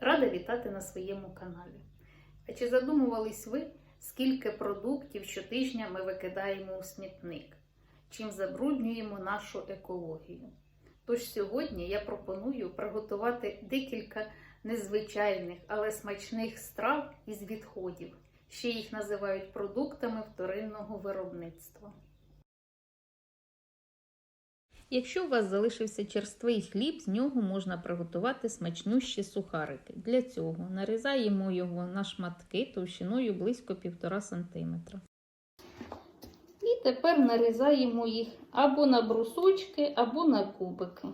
Рада вітати на своєму каналі. А чи задумувались ви, скільки продуктів щотижня ми викидаємо у смітник? Чим забруднюємо нашу екологію? Тож сьогодні я пропоную приготувати декілька незвичайних, але смачних страв із відходів. Ще їх називають продуктами вторинного виробництва. Якщо у вас залишився черствий хліб, з нього можна приготувати смачнющі сухарики. Для цього нарізаємо його на шматки товщиною близько 1,5 см. І тепер нарізаємо їх або на брусочки, або на кубики.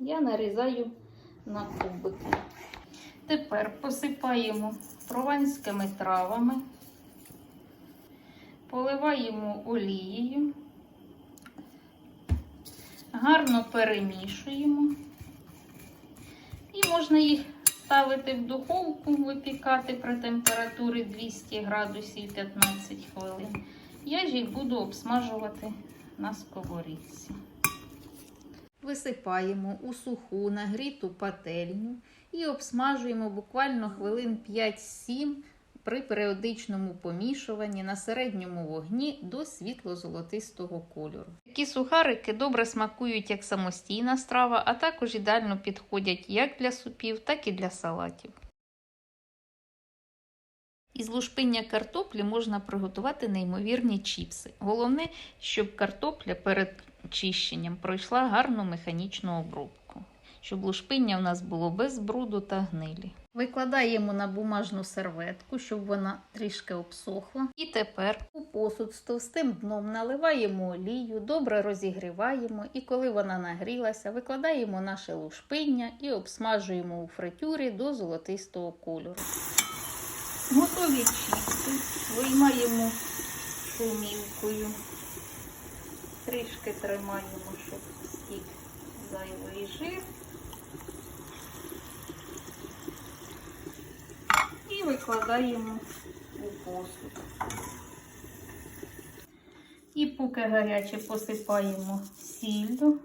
Я нарізаю на кубики. Тепер посипаємо прованськими травами, поливаємо олією, гарно перемішуємо. І можна їх ставити в духовку, випікати при температурі 200 градусів 15 хвилин. Я ж їх буду обсмажувати на сковорідці. Висипаємо у суху нагріту пательню і обсмажуємо буквально хвилин 5-7 при періодичному помішуванні на середньому вогні до світло-золотистого кольору. Такі сухарики добре смакують як самостійна страва, а також ідеально підходять як для супів, так і для салатів. Із лушпиння картоплі можна приготувати неймовірні чіпси. Головне, щоб картопля перед чищенням пройшла гарну механічну обробку, щоб лушпиння в нас було без бруду та гнилі. Викладаємо на бумажну серветку, щоб вона трішки обсохла. І тепер у посуд з товстим дном наливаємо олію, добре розігріваємо, і коли вона нагрілася, викладаємо наше лушпиння і обсмажуємо у фритюрі до золотистого кольору. Готові чіпси виймаємо шумівкою. Трішки тримаємо, щоб стік зайвий жир. Викладаємо у посуд. І поки гаряче посипаємо сіллю,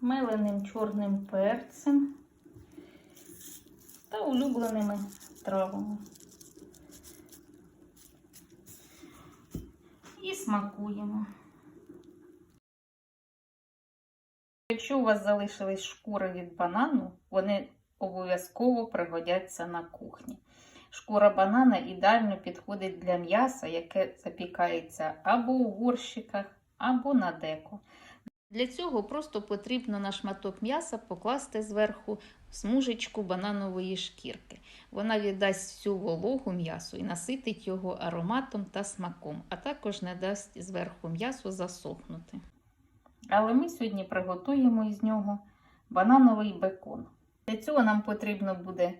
меленим чорним перцем та улюбленими травами. І смакуємо. Якщо у вас залишились шкури від банану, вони обов'язково пригодяться на кухні. Шкура банана ідеально підходить для м'яса, яке запікається або у горщиках, або на деко. Для цього просто потрібно на шматок м'яса покласти зверху смужечку бананової шкірки. Вона віддасть всю вологу м'ясу і наситить його ароматом та смаком, а також не дасть зверху м'ясу засохнути. Але ми сьогодні приготуємо із нього банановий бекон. Для цього нам потрібно буде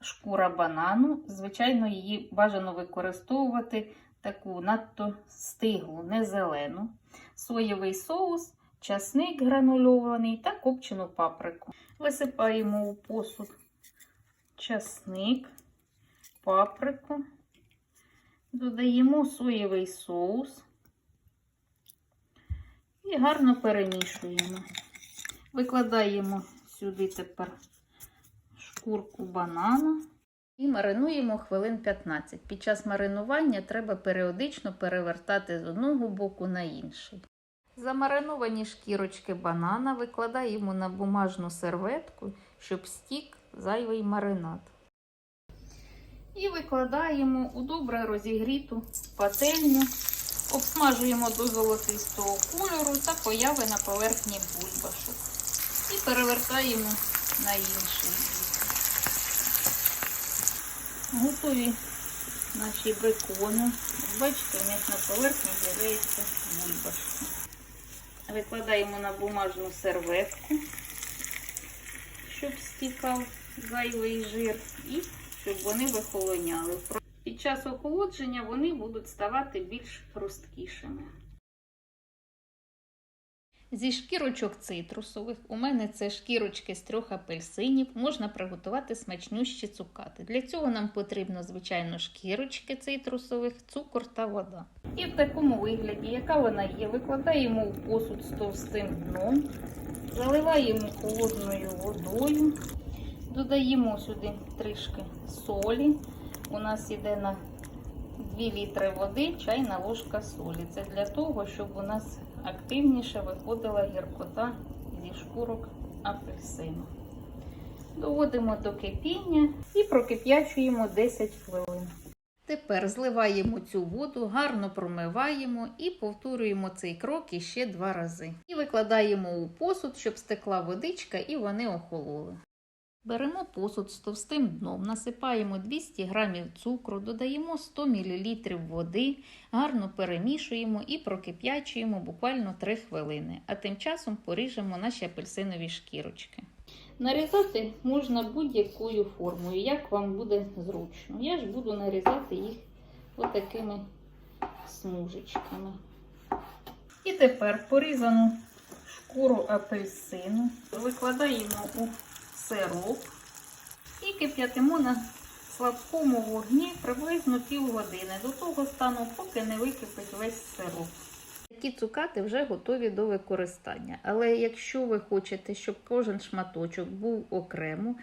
шкура банану. Звичайно, її бажано використовувати таку надто стиглу, не зелену, соєвий соус, часник гранульований та копчену паприку. Висипаємо у посуд часник, паприку, додаємо соєвий соус і гарно перемішуємо. Викладаємо сюди тепер шкурку банана і маринуємо хвилин 15. Під час маринування треба періодично перевертати з одного боку на інший. Замариновані шкірочки банана викладаємо на бумажну серветку, щоб стік зайвий маринад. І викладаємо у добре розігріту пательню, обсмажуємо до золотистого кольору та появи на поверхні бульбашок. І перевертаємо на інший. Готові наші бекони. Бачите, у них на поверхні з'являється бульбашка. Викладаємо на бумажну серветку, щоб стікав зайвий жир, і щоб вони вихолоняли. Під час охолодження вони будуть ставати більш хрусткішими. Зі шкірочок цитрусових, у мене це шкірочки з трьох апельсинів, можна приготувати смачнющі цукати. Для цього нам потрібно, звичайно, шкірочки цитрусових, цукор та вода. І в такому вигляді, яка вона є, викладаємо в посуд з товстим дном, заливаємо холодною водою, додаємо сюди трішки солі. У нас іде на 2 літри води, чайна ложка солі. Це для того, щоб у нас активніше виходила гіркота зі шкурок апельсину. Доводимо до кипіння і прокип'ячуємо 10 хвилин. Тепер зливаємо цю воду, гарно промиваємо і повторюємо цей крок іще два рази. І викладаємо у посуд, щоб стекла водичка і вони охололи. Беремо посуд з товстим дном, насипаємо 200 г цукру, додаємо 100 мл води, гарно перемішуємо і прокип'ячуємо буквально 3 хвилини, а тим часом поріжемо наші апельсинові шкірочки. Нарізати можна будь-якою формою, як вам буде зручно. Я ж буду нарізати їх отакими смужечками. І тепер порізану шкуру апельсину викладаємо у сироп і кип'ятимо на слабкому вогні приблизно півгодини до того стану, поки не википить весь сироп. Такі цукати вже готові до використання. Але якщо ви хочете, щоб кожен шматочок був окремо,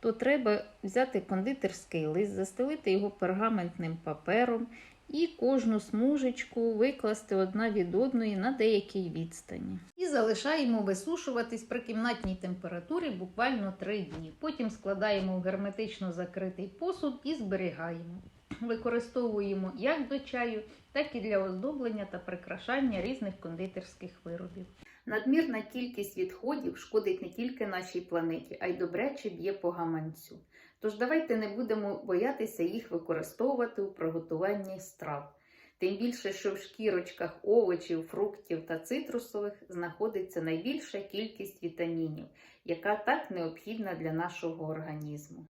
то треба взяти кондитерський лист, застелити його пергаментним папером і кожну смужечку викласти одна від одної на деякій відстані. І залишаємо висушуватись при кімнатній температурі буквально 3 дні. Потім складаємо в герметично закритий посуд і зберігаємо. Використовуємо як до чаю, так і для оздоблення та прикрашання різних кондитерських виробів. Надмірна кількість відходів шкодить не тільки нашій планеті, а й добряче б'є по гаманцю. Тож давайте не будемо боятися їх використовувати у приготуванні страв. Тим більше, що в шкірочках овочів, фруктів та цитрусових знаходиться найбільша кількість вітамінів, яка так необхідна для нашого організму.